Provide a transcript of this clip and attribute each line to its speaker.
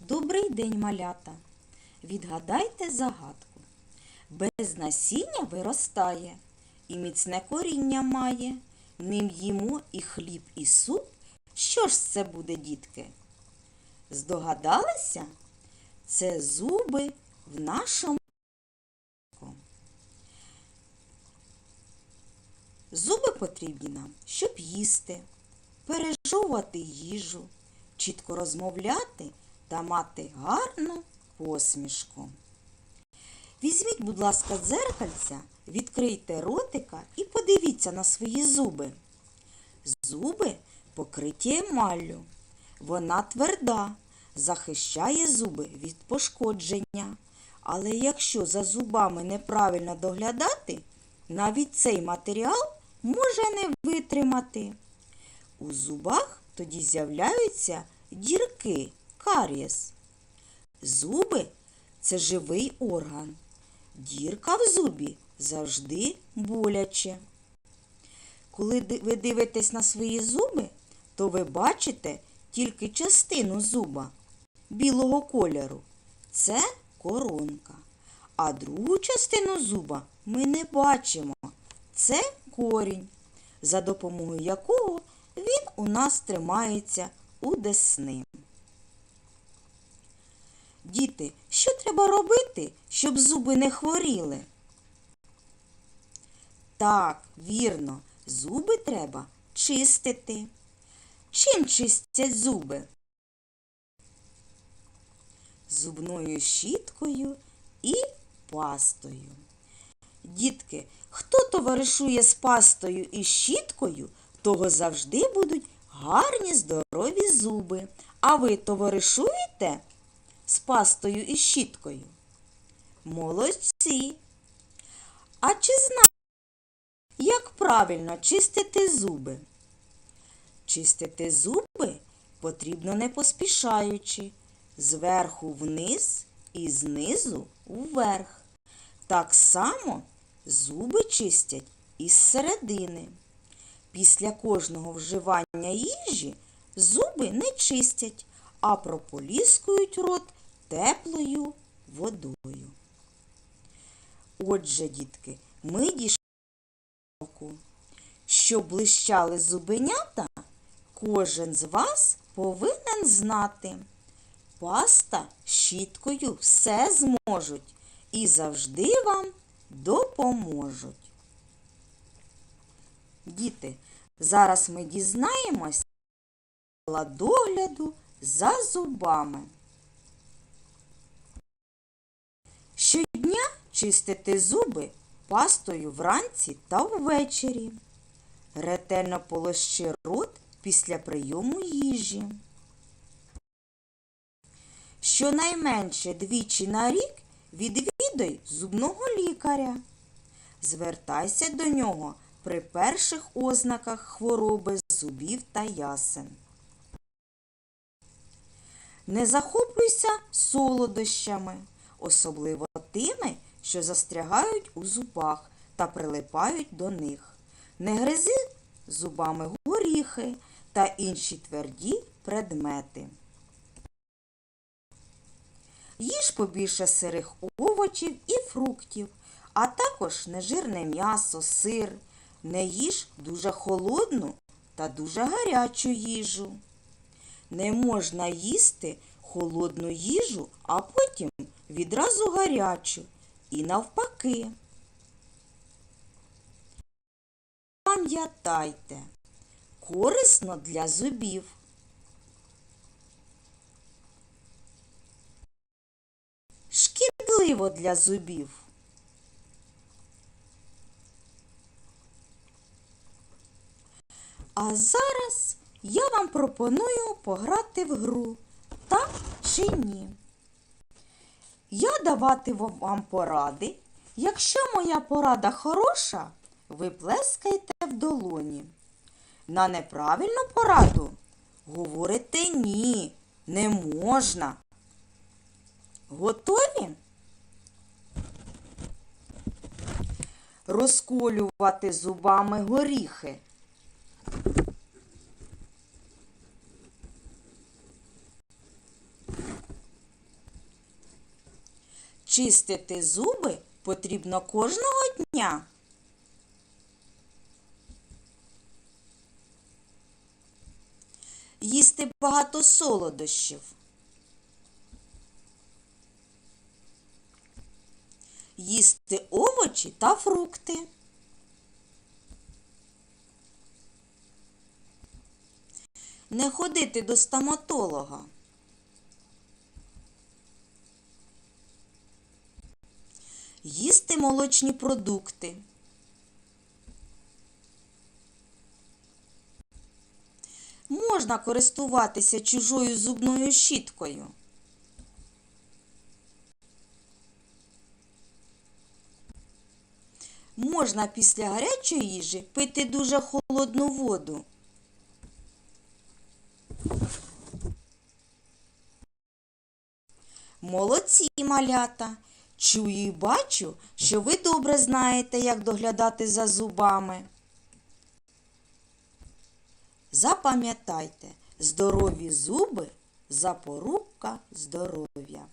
Speaker 1: Добрий день, малята. Відгадайте загадку. Без насіння виростає, і міцне коріння має. Ним їмо і хліб, і суп. Що ж це буде, дітки? Здогадалися? Це зуби в нашому. Зуби потрібні нам, щоб їсти, пережовувати їжу, чітко розмовляти та мати гарну посмішку. Візьміть, будь ласка, дзеркальця, відкрийте ротика і подивіться на свої зуби. Зуби покриті емаллю. Вона тверда, захищає зуби від пошкодження. Але якщо за зубами неправильно доглядати, навіть цей матеріал може не витримати. У зубах тоді з'являються дірки, карієс. Зуби це живий орган. Дірка в зубі завжди боляче. Коли ви дивитесь на свої зуби, то ви бачите тільки частину зуба білого кольору. Це коронка. А другу частину зуба ми не бачимо. Це корінь, за допомогою якого він у нас тримається у десни. Діти, що треба робити, щоб зуби не хворіли? Так, вірно, зуби треба чистити. Чим чистять зуби? Зубною щіткою і пастою. Дітки, хто товаришує з пастою і щіткою, того завжди будуть гарні здорові зуби. А ви товаришуєте з пастою і щіткою? Молодці! А чи знаєте, як правильно чистити зуби? Чистити зуби потрібно не поспішаючи, зверху вниз і знизу вверх. Так само зуби чистять із середини. Після кожного вживання їжі зуби не чистять, а прополіскують рот теплою водою. Отже, дітки, ми дійшли до року. Блищали зубенята, кожен з вас повинен знати. Паста щіткою все зможуть і завжди вам допоможуть. Діти, зараз ми дізнаємось догляду за зубами. Щодня чистити зуби пастою вранці та ввечері. Ретельно полощи рот після прийому їжі. Щонайменше двічі на рік відвідай зубного лікаря. Звертайся до нього при перших ознаках хвороби зубів та ясен. Не захоплюйся солодощами, особливо тими, що застрягають у зубах та прилипають до них. Не гризи зубами горіхи та інші тверді предмети. Їж побільше сирих овочів і фруктів, а також нежирне м'ясо, сир. Не їж дуже холодну та дуже гарячу їжу. Не можна їсти холодну їжу, а потім відразу гарячу. І навпаки. Пам'ятайте, корисно для зубів. Шкідливо для зубів. А зараз я вам пропоную пограти в гру. Так чи ні? Я даватиму вам поради. Якщо моя порада хороша, ви плескаєте в долоні. На неправильну пораду говорите ні, не можна. Готові? Розколювати зубами горіхи. Чистити зуби потрібно кожного дня. Їсти багато солодощів. Їсти овочі та фрукти. Не ходити до стоматолога. Їсти молочні продукти. Можна користуватися чужою зубною щіткою. Можна після гарячої їжі пити дуже холодну воду. Молодці, малята! Чую і бачу, що ви добре знаєте, як доглядати за зубами. Запам'ятайте, здорові зуби запорука здоров'я.